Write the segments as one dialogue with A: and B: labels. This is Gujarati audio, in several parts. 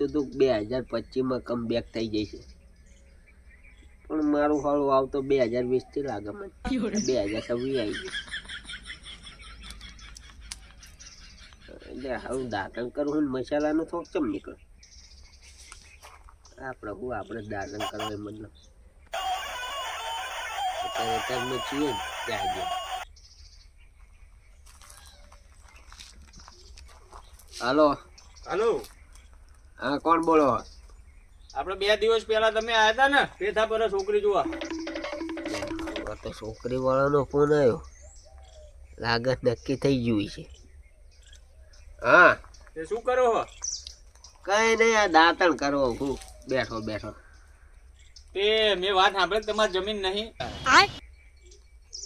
A: લાગતું હતું બે હજાર પચીસમાં કમ બેક થઈ જશે પણ મારું હળું આવતો બે હજાર વીસથી લાગે મને. બે હજાર છવ્વીસ આવી ગયું. એટલે હું દાતણ કરું હું મસાલાનો થોક ચમ નીકળ. આપણે હું આપણે દાતણ કરવા મતલબ અત્યારે છીએ હા કોણ બોલો?
B: આપણે બે દિવસ પહેલા તમે આયા હતા ને પેથા પર છોકરી જોવા.
A: તો છોકરી વાળાનો ફોન આવ્યો લાગત નક્કી થઈ ગયું છે. હા.
B: તે શું કરો હો?
A: કઈ નહીં આ દાંતણ કરો હું બેઠો બેઠો.
B: તે મેં વાત સાંભળી તમારી જમીન નહીં?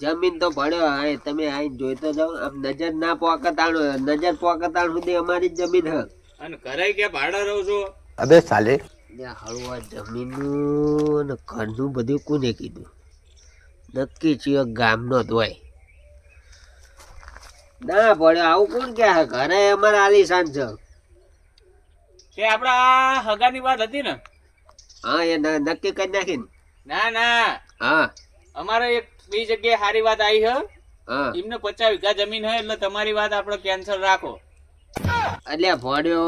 A: જમીન તો ભણ્યો હા તમે આવીને જોઈતો જાઓ. આમ નજર ના પોકતાણ નજર પોકતાણ સુધી અમારી જમીન હ.
B: અને ઘરે ક્યાં ભાડા રહો છો?
C: અબે
A: સાલે. હળવા જમીનનું અને ઘરનું બધું કોને કીધું? નક્કી છે ગામનો જ ના પડે આવું કોણ ક્યાં ઘરે અમારે આલી છે.
B: એ આપણા હગાની વાત હતી ને?
A: હા એ નક્કી કરી નાખી ના.
B: ના
A: હા.
B: અમારે એક બીજી જગ્યાએ સારી વાત આવી
A: છે
B: એમને પચાસ વીઘા જમીન હે એટલે તમારી વાત આપણે કેન્સલ રાખો.
A: એટલે ભોડ્યો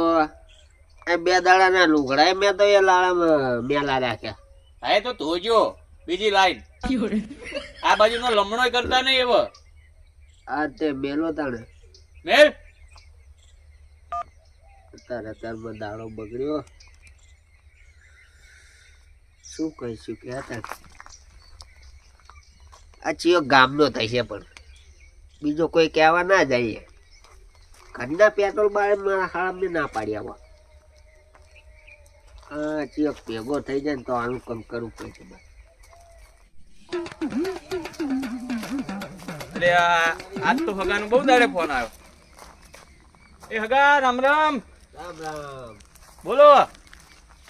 A: એ બે દાડાના લુગડા મેં તો એ લાળામાં મેલા રાખ્યા.
B: હા એ તો ધોજો. બીજી લાઈન. આ બાજુનો લમણો કરતા નહીં એવો.
A: આ તે મેલો તાણે.
B: મેલ.
A: અત્યારે તારમાં દાડો બગડ્યો. શું કહીશું કે આ ચિયો ગામનો થશે પણ. બીજો કોઈ કહેવા ના જઈએ. ઘરના પેટ્રોલ બાર મારા હાળામને ના પાડી આવા. હા ચિયો ભેગો થઈ જાય ને તો આનું કામ કરવું પડશે.
B: એટલે આ આજ તો હગાનો બહુ દાડે ફોન આવ્યો. એ હગા રામ રામ.
A: રામ રામ.
B: બોલો.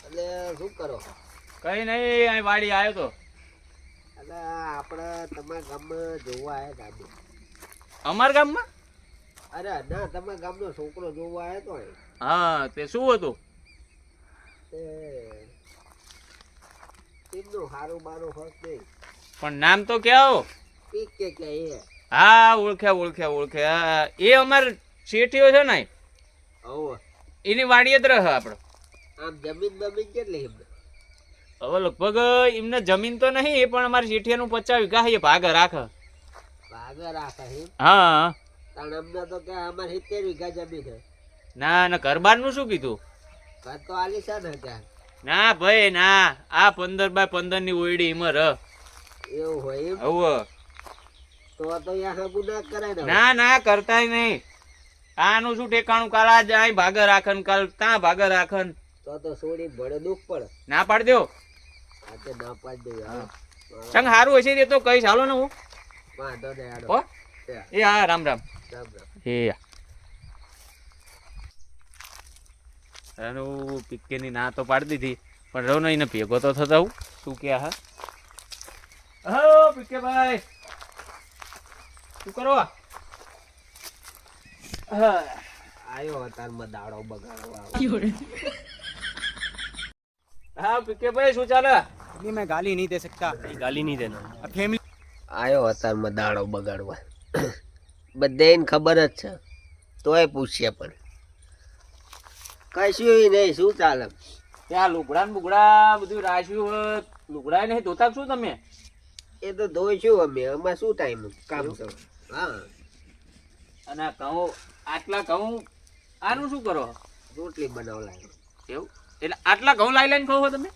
A: એટલે શું કરો?
B: કઈ નહીં અહીં વાડી આવ્યો તો.
A: એટલે આપણે તમારા ગામમાં જોવા આવ્યા ગાડી
B: અમારા ગામમાં?
A: અરે ના તમે ગામનો છોકરો જોવા આવ્યો તો
B: હા તે શું હતું?
A: તેમનું હારું બારું હોત નહીં.
B: પણ નામ તો કેવો
A: પીક કે કે એ.
B: હા ઓળખ્યા ઓળખ્યા ઓળખ્યા એ અમાર શેઠીઓ છે ને
A: ઓ
B: એની વાડીએ જ રહે આપણે
A: આમ જમીન બમીન કેટલી એમને?
B: હવે લગભગ એમને જમીન તો નહીં પણ અમારે શેઠિયાનું પચાસ વીઘા એ ભાગ રાખે.
A: ભાગ રાખે
B: હા.
A: અમને તો કે અમારે સિત્તેર વીઘા જમીન છે.
B: ના ના ઘરબારનું શું કીધું?
A: ઘર તો આલીશાન
B: ના ભાઈ ના આ પંદર બાય પંદરની ઓયડી એમાં રહ.
A: એવું હોય એમ?
B: હવે
A: તો ના કરાય ના
B: ના કરતાય નહીં. આનું શું ઠેકાણું? કાલ આજ અહીં ભાગર રાખન કાલ ત્યાં ભાગર રાખન.
A: તો તો સોડી ભળે દુઃખ પડે.
B: ના પાડ દો
A: આ તો ના પાડી
B: સંગ સારું હશે તે તો કઈ હાલો ને હું.
A: વાંધો નહીં
B: એ હા રામ રામ. એ એનું પિક્કેની ના તો પાડી દીધી પણ રહો ને એને ભેગો તો થતા હું શું કે હા હો પિક્કે ભાઈ શું કરો હા
A: આયો અતારમાં દાડો બગાડવા આવે.
B: હા પિક્કે ભાઈ શું ચાલે
D: नहीं मैं गाली नहीं दे सकता
B: ગાલી નહીં દેના
D: अब फैमिली
A: આયો અતારમાં દાડો બગાડવા બધાને ખબર જ છે. તોય પૂછીએ પણ. કશું નહીં શું ચાલે?
B: ત્યાં લુગડા ને બુગડા બધું રાખ્યું હોત. લુગડા નહીં ધોતા શું તમે?
A: એ તો ધોઈશું અમે. અમે શું ટાઈમ કામ છે. હા.
B: અને કહું આટલા કહું આનું શું કરો?
A: રોટલી બનાવ લાગે
B: એવું? એટલે આટલા ઘઉં લાવી લઈને ખાઓ તમે?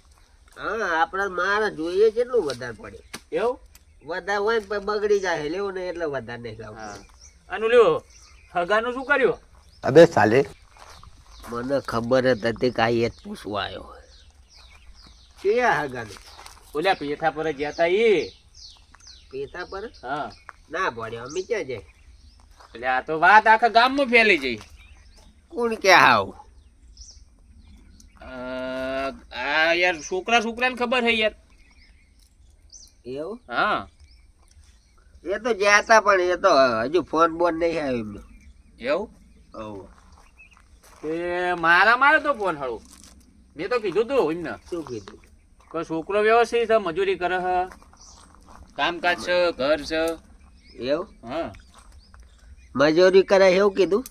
A: હા આપણે મારે જોઈએ કેટલું વધારે પડે.
B: એવું?
A: વધારે હોય ને બગડી જાય. લેવું ને એટલે વધારે નહીં લાવવું
B: અને લ્યો હગાનું શું કર્યો?
C: અબે સાલે.
A: મને ખબર જ હતી કાઈ આ પૂછવા આવ્યો કે આ હગાનું?
B: ઓલા પેથા પર ગયા તા એ
A: પેથા પર?
B: હા.
A: ના ભણ્યો અમે ક્યાં જાય
B: એટલે આ તો વાત આખા ગામમાં ફેલી જઈ
A: કોણ કે
B: આવ? આ યાર છોકરા છોકરાને ખબર હે યાર.
A: એવું?
B: હા.
A: એ તો જ્યાં હતા પણ એ તો હજુ ફોન બોન નહીં આવ્યો એમનો.
B: એવું?
A: હવ.
B: એ મારા મારે તો ફોન હળું મેં તો કીધું તું એમને.
A: શું કીધું?
B: કે છોકરો વ્યવસ્થિત છે મજૂરી કરે છે કામકાજ છે ઘર છે.
A: એવું?
B: હા.
A: મજૂરી કરે એવું કીધું?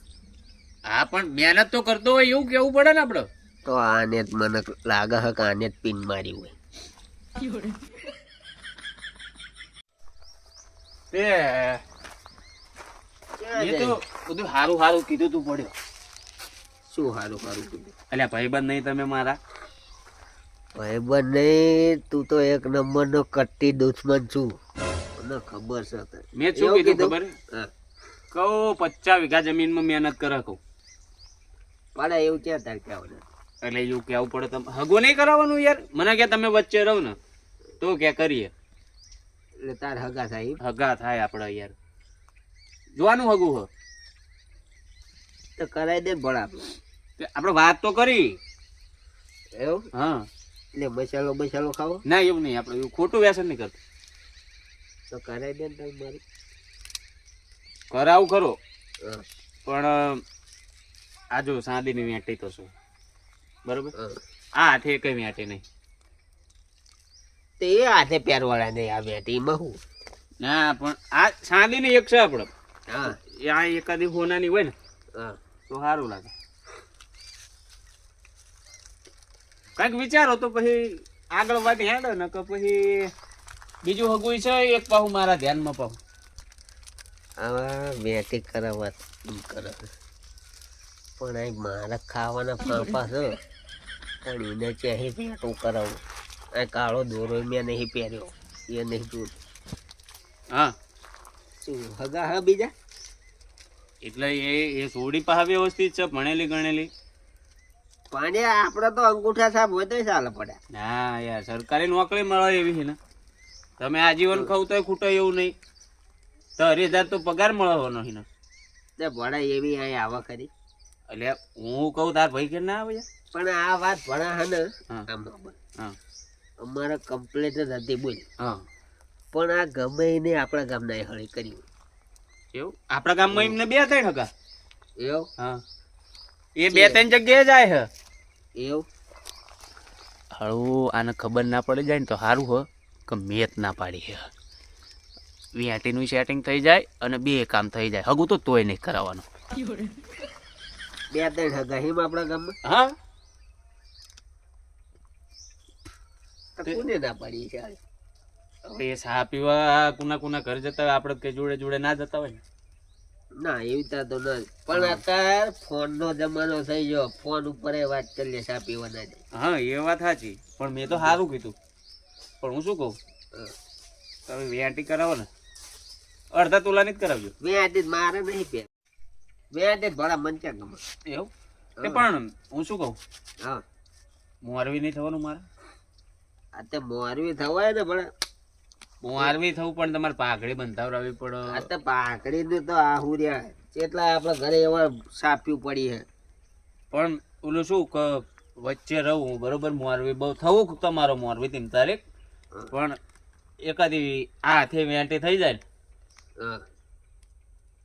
B: હા પણ મહેનત તો કરતો હોય એવું કેવું પડે ને આપણે
A: તો આને જ મને લાગે છે કે આને જ પિન મારી હોય.
B: તે એ તો બધું સારું સારું કીધું તું પડ્યો.
A: શું સારું સારું કીધું?
B: અલ્યા ભાઈબંધ નહીં તમે મારા?
A: ભાઈ નહીં તું તો એક નંબર નો કટ્ટી દુશ્મન છું. મને ખબર છે
B: મેં શું કીધું ખબર. કહું પચાસ વીઘા જમીનમાં મહેનત કરે કહું.
A: પણ એવું ક્યાં તાર કહેવાનું?
B: એટલે એવું કેવું પડે તમે હગો નહીં કરાવવાનું યાર. મને કે તમે વચ્ચે રહો ને. તો કે કરીએ.
A: એટલે તાર હગા થાય.
B: હગા થાય આપણે યાર. જોવાનું હગું હ.
A: તો કરાઈ દે ભણા આપણે
B: આપણે વાત તો કરી.
A: એવું?
B: હા.
A: એટલે મસાલો મસાલો ખાવો?
B: ના એવું નહીં. આપણે એવું ખોટું વ્યસન નહીં કરતું.
A: તો કરાઈ દે ને મારી.
B: કરાવું ખરો. પણ આ જો સાદીની વેટી તો શું? બરોબર. આ હાથે કઈ વેટી નહીં.
A: તે હાથે પહેરવાળા નહીં આ બેટી એમાં હું
B: ના પણ આ સાદીની એક છે આપણે.
A: હા.
B: આ એકાદી હોનાની હોય ને
A: હા.
B: તો સારું લાગે. કંઈક વિચારો તો પછી આગળ વાત હેડો ને કે પછી બીજું હગું છે એક પાહુ મારા ધ્યાનમાં પાહુ.
A: આવા બેટી કરાવવા એમ કરે? પણ આ મારા ખાવાના પાપા છે પણ એને ચાહે બેટું કરાવું. આ કાળો દોરો મેં નહીં પહેર્યો. એ નહીં જોયું
B: હા.
A: શું હગા હા બીજા?
B: એટલે એ એ સોડી પાસે વ્યવસ્થિત છે ભણેલી ગણેલી?
A: પાણી આપણે તો અંગૂઠા સાહેબ હોય તો ચાલે પડ્યા
B: ના યાર સરકારી નોકરી મળે એવી છે ને. તમે આજીવન ખાવ તોય ખૂટો એવું નહીં. તો અઢી તો પગાર મળવાનો છે ને.
A: તે ભણા એવી અહીંયા આવા કરી
B: એટલે હું કહું તાર ભાઈ કે ના આવે
A: પણ આ વાત ભણા હે ને
B: હા.
A: આમ અમારે કમ્પ્લેટ જ હતી બોલ.
B: હા.
A: પણ આ ગમે એને આપણા ગામના એ હળી કર્યું.
B: એવું? આપણા ગામમાં એમને બે ત્રણ હતા
A: એવું?
B: હા. એ બે ત્રણ જગ્યાએ જાય હે.
A: એવું?
B: હળવું આને ખબર ના પડી જાય ને તો સારું હો કે મેત ના પાડી હે. વ્યાટીનું સેટિંગ થઈ જાય અને બે કામ થઈ જાય. હગું તો તોય નહીં કરાવવાનું.
A: બે ત્રણ હગા હિમ આપણા ગામમાં?
B: હા
A: તો કોને ના પાડી છે?
B: એ ચા પીવા કુના કુના ઘર જતા હોય આપણે કઈ જોડે જોડે ના જતા હોય ના.
A: એવી તા તો ના પણ અત્યારે ફોનનો જમાનો થઈ ગયો. ફોન ઉપર એ વાત કરીએ લે પીવાના પીવા
B: હા એ વાત સાચી. પણ મેં તો સારું કીધું. પણ હું શું કહું. તમે વેટી કરાવો ને. અડધા તોલાની જ કરાવજો.
A: મેં આજે મારે નહીં મેં આજે ભલા મન ક્યાં ગમે.
B: એવું? પણ હું શું કહું?
A: હા.
B: મોરવી નહીં થવાનું મારે?
A: આ તે મોરવી થવાય ને ભલા
B: મોરવી થવું પણ તમારે પાઘડી બંધાવડાવવી
A: આ
B: પડે
A: તો પાકડી નું તો આહુર્યા કેટલા આપણા ઘરે એવા સાપ્યું પડી હે.
B: પણ ઓલું શું કે વચ્ચે રહું બરોબર? મોરવી બહુ થવું તમારો મોરવી તેમ તારીખ? પણ એકાદી આ હાથે વેંટી થઈ જાય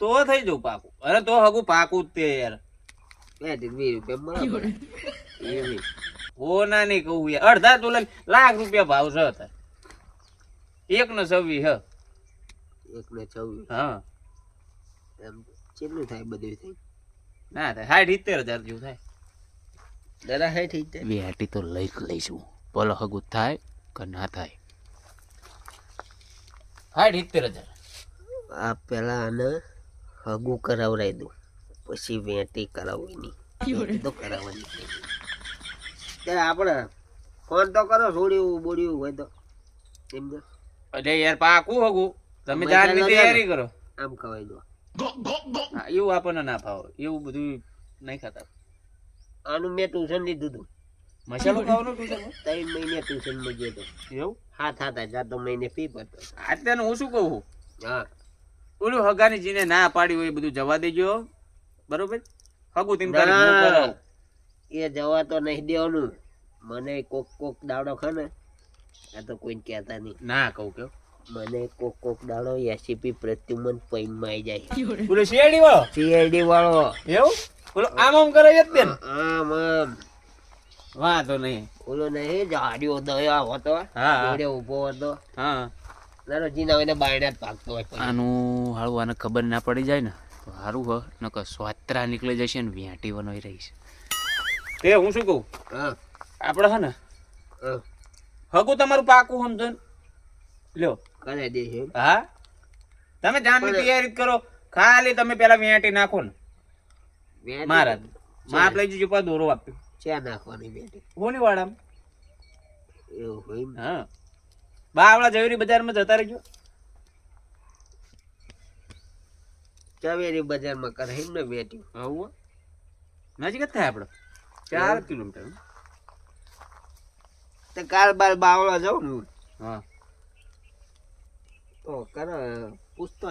B: તો થઈ જવું પાકું. અરે તો હગું પાકું જ તે યાર.
A: બે વીસ રૂપિયા મળે.
B: એવી. હો ના નહીં કહું યાર અડધા તુલન લાખ રૂપિયા ભાવ છે અત્યારે. એક નો છવ્વીસ હ.
A: એક ને છવ્વીસ.
B: હા.
A: એમ કેટલું થાય બધું થઈ?
B: ના થાય. સાઠ સિત્તેર હજાર જેવું થાય.
A: દાદા સાઠ સિત્તેર બે
B: વેટી તો લઈ લઈશું. બોલો હગું થાય કે ના થાય. સાઠ સિત્તેર હજાર.
A: આ પેલા આને હગું કરાવરાઈ દઉં. પછી વેટી કરાવવી નહીં તો કરાવવાની. ત્યારે આપણે ફોન તો કરો છોડ્યું બોડ્યું હોય તો. એમ તો.
B: એટલે યાર પાકું હગું? તમે જાણની તૈયારી કરો.
A: આમ કહેવાય દો
B: એવું આપણને ના ભાવે એવું બધું નહીં ખાતા.
A: આનું મેં ટ્યુશન લીધું હતું
B: મસાલો ખાવાનો ટ્યુશન
A: ત્રણ મહિને ટ્યુશનમાં ગયો એવું
B: એવું?
A: થા હાથ જાતો મહિને પી પડતો
B: અત્યારે હું શું કહું?
A: હા.
B: ઓલું હગાની જીને ના પાડી હોય એ બધું જવા દેજો. બરોબર? હગું તેમ હું. કરાવું.
A: એ જવા તો નહીં દેવાનું. મને કોક કોક દાડો ખાને આ તો કોઈ કહેતા નહીં.
B: ના કહું કે
A: મને કોક કોક દાડો એસીપી પ્રત્યુમન પૈનમાં આવી જાય.
B: બોલો શેરડી વાળો?
A: સીઆઈડી વાળો.
B: એવું? બોલો આમ આમ કરે છે તે
A: આમ આમ.
B: વાંધો નહીં.
A: બોલો નહીં જાડ્યો દયો હતો
B: હા.
A: જોડે ઊભો હતો.
B: હા.
A: એને જ ભાગતો હોય.
B: આનું હાળું આને ખબર ના પડી જાય ને. તો સારું હ નકર સ્વાત્રા નીકળી જશે ને વ્યાટી વનોઈ રહીશ તે હું શું કહું?
A: આપડે
B: આપણે હે ને હગું તમારું પાકું સમજો લ્યો.
A: કરાઈ દે
B: હા? તમે
A: પણ-
B: તૈયારી કરો. ખાલી તમે પેલા વેટી નાખો ને. મારા માપ લઈ જજો પાછો દોરો આપ્યો
A: ચા નાખવાની બેટી
B: હોની વાળામાં
A: એવું હોય.
B: હા. બાવળા જવેરી બજારમાં જતા રહેજો.
A: ચવેરી બજારમાં કરે એમ ને બેટી
B: આવું નજીક જ થાય આપણે ચાર કિલોમીટર.
A: તો કાલ બાર બાવળા જાઉં ને હા. તો કર પૂછતો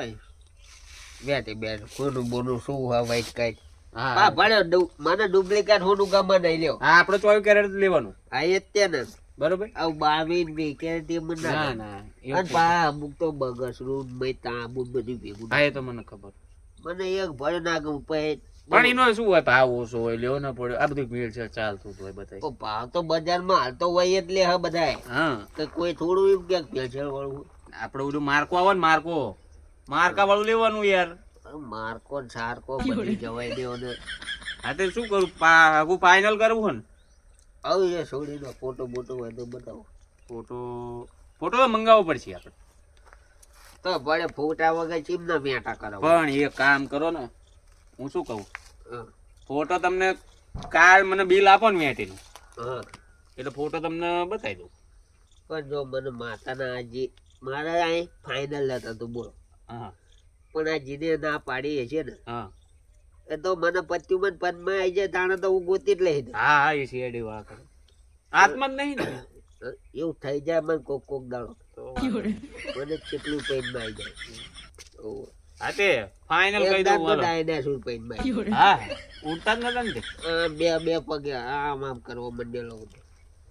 A: બેટી બેટ કોનું બોનું શું હા વાઈટ કાંઈ હા.
B: હા
A: ભલે મને ડુપ્લિકેટ હોનું ગમે નહીં લ્યો.
B: હા આપણે ચોવીસ કેરેટ લેવાનું.
A: એ જ
B: બરોબર?
A: આવું બાવીન બે કે તે મને ના
B: ના
A: અને પા અમુક તો બગસરું મેં તાંબુ બધું ભેગું
B: હા એ તો મને ખબર.
A: મને એક ભલે ના ગયું પછી
B: પણ નો શું હોય ભાવ ઓછો હોય લેવો ના પડે આ બધું ભીડ છે ચાલતું હોય બધા
A: ભાવ તો બજારમાં હાલતો હોય એટલે હા બધા
B: હા.
A: તો કોઈ થોડું એવું ક્યાંક ભેળસેળ વાળું
B: આપણે બધું માર્કો આવે ને માર્કો. માર્કા વાળું લેવાનું યાર.
A: માર્કો ને સારકો બધી જવાય દેવો ને
B: હા તે શું કરું? આગું ફાઇનલ કરવું ને?
A: આવું છે છોડીનો ફોટો બોટો હોય તો બતાવો.
B: ફોટો ફોટો તો મંગાવવો પડશે આપણે
A: તો ભલે ફોટા વગર ચીમ ના મેટા કરો
B: પણ એ કામ કરો ને. હું શું કહું? ફોટો તમને કાલ મને બિલ આપો ને મેટીનું
A: હા.
B: એટલે ફોટો તમને બતાવી દઉં.
A: પણ જો મને માતાના આજે મારા અહીં ફાઇનલ હતા તું બોલો.
B: હા.
A: પણ આ જીને ના પાડી છે ને
B: હા.
A: એ તો મને પત્યું મને પદમાં આવી જાય તાણે તો હું ગોતી જ લઈ દઉં.
B: હા હા એ શિયાળી વાળા કરે. આત્મા નહીં ને.
A: એવું થઈ જાય મને કોક કોક દાડો. મને કેટલું પેનમાં આવી જાય. ઓહો.
B: હા તે ફાઇનલ કહી દઉં હાલો.
A: ડાયનાસોર પેનમાં આવી જાય.
B: હા ઉડતા નતા ને
A: બે બે પગે આમ આમ કરવો માંડેલો હતો.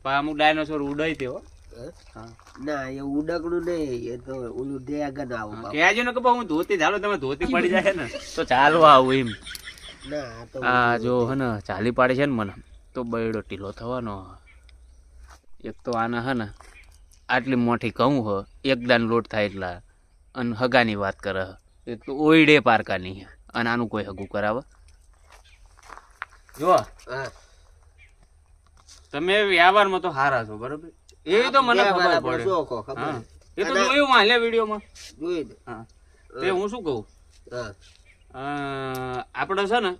B: પણ અમુક ડાયનોસોર ઉડાઈ તે હો
A: હા?
B: હા
A: ના એ ઉડકડું નહીં એ તો ઓલું ડ્રેગન આવું.
B: કહેજો ને કે હું ધોતી ચાલો તમે ધોતી પડી જાય ને તો ચાલો આવું એમ
A: હા આ
B: જો હે ને ચાલી પાડે છે ને મને તો બૈડો ટીલો થવાનો એક તો આના હે ને આટલી મોટી કહું હ એક દાન લોટ થાય એટલા અને હગાની વાત કરે હ એક તો ઓઈડે પારકાની. અને આનું કોઈ હગું કરાવે. જો તમે વ્યવહારમાં તો હારા છો બરોબર? એવી તો મને ખબર પડે? એ તો જોયું માલે વિડીયોમાં.
A: જોયું
B: તે હું શું કહું? આપણે છે ને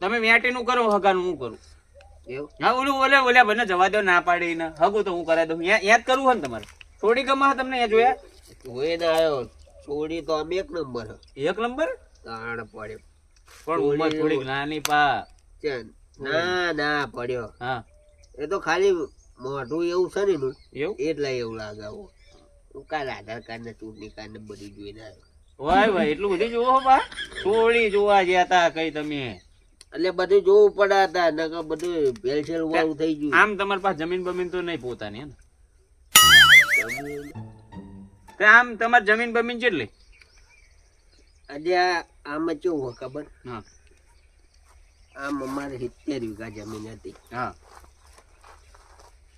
B: તમે વ્યાટીનું કરો હગાનું હું કરું? હા ઓલું ઓલે જવા દો ના પાડી ને હગું તો હું કરાવી દઉં. યાદ કરવું હોય ને તમારે? થોડી ગમા તમને જોયા?
A: હોય ને આવ્યો છોડી તો આમ એક નંબર
B: એક નંબર?
A: તાણ પડ્યો.
B: પણ ઉંમર થોડીક નાની પા.
A: ચેન. ના ના પડ્યો.
B: હા.
A: એ તો ખાલી મોઢું એવું છે ને એનું,
B: એવું?
A: એટલે એવું લાગે હું કાલે આધાર કાર્ડ ને ચૂંટણી કાર્ડ ને બધું જોઈને આવ્યો.
B: વાય ભાઈ એટલું બધું જોવો બા. થોડી જોવા ગયા તા કઈ તમે.
A: એટલે બધું જોવું પડ્યા હતા નકર બધું ભેળસેળ વાળું થઈ ગયું.
B: આમ તમારી પાસે જમીન બમીન તો નહીં પોતાની ને. તે આમ તમારી જમીન બમીન કેટલી?
A: આ- આમાં કેવું હોય ખબર?
B: હા.
A: આમ અમારે સિત્તેર વીઘા જમીન હતી.
B: હા.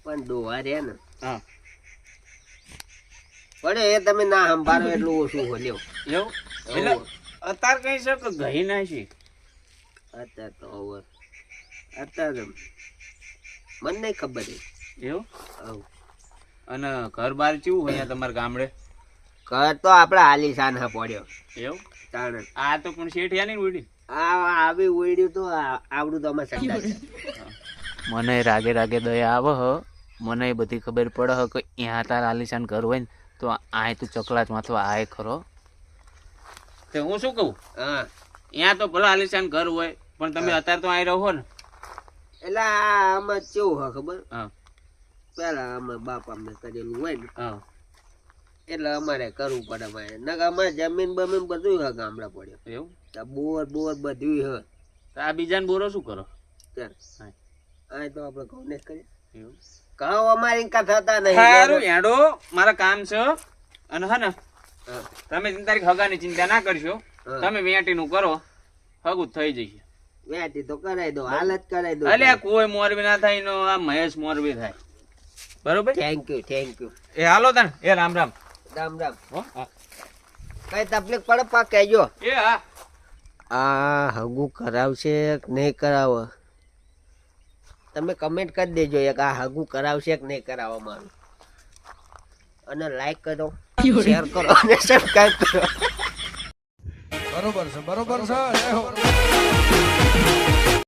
A: પણ ડોહા રહ્યા ને.
B: હા.
A: પણ એ તમે ના સંભાળો એટલું ઓછું હોય
B: એટલે અત્યારે કહી શકો ગઈ ના છે
A: અત્યારે તો હવે અત્યારે મને નહીં ખબર એ.
B: એવું? અને ઘર બાર કેવું હોય તમારા ગામડે?
A: ઘર તો આપણે આલીશાન હા પડ્યો.
B: એવું?
A: તાણે.
B: આ તો પણ શેઠિયા નહીં ઉડી.
A: આ આવી ઉડ્યું તો આવડું તો અમારે સંદાસ.
B: મને રાગે રાગે દયા આવે હ. મને એ બધી ખબર પડે હ કે અહીંયા તાર આલિશાન ઘર હોય ને તો આય તું ચકલાત માથો આય ખરો. તે હું શું કહું?
A: હા.
B: અહીંયા તો ભલે આલીશાન ઘર હોય પણ તમે અત્યારે તો અહીં રહો ને.
A: એટલે આ આમાં કેવું હોય ખબર?
B: હા.
A: પેલા આમાં બાપ અમને કરેલું હોય ને
B: હા.
A: એટલે અમારે કરવું પડે અમારે નકર અમારે જમીન બમીન બધું હોય ગામડા પડ્યો
B: એવું?
A: તો બોર બોર બધું હે.
B: તો આ બીજાને બોરો શું કરો? હા.
A: તો આપણે ઘઉં ને કરીએ.
B: એવું?
A: ઘઉં અમારી કથા થતા નહીં.
B: સારું યાડો મારા કામ છે અને હા ને
A: હા,
B: તમે તારીખ હગાની ચિંતા ના કરશો
A: હા.
B: તમે વેટીનું કરો હગું થઈ જશે.
A: વેટી તો કરાઈ દો હાલત કરાઈ દો.
B: અલ્યા કોઈ મોરબી ના થાય નો આ મહેશ મોરબી થાય. બરોબર?
A: થેન્ક યુ થેન્ક યુ
B: એ હાલો તને એ રામ રામ.
A: રામ રામ.
B: હા.
A: કઈ તકલીફ પડે પા કહેજો.
B: એ હા.
A: આ હગું કરાવશે કે નહીં કરાવે તમે કમેન્ટ કરી દેજો એક આ હગું કરાવશે કે નહીં કરાવવા મારું. અને લાઈક કરો શેર કરો અને સબસ્ક્રાઇબ કરો.
C: બરોબર છે બરોબર છે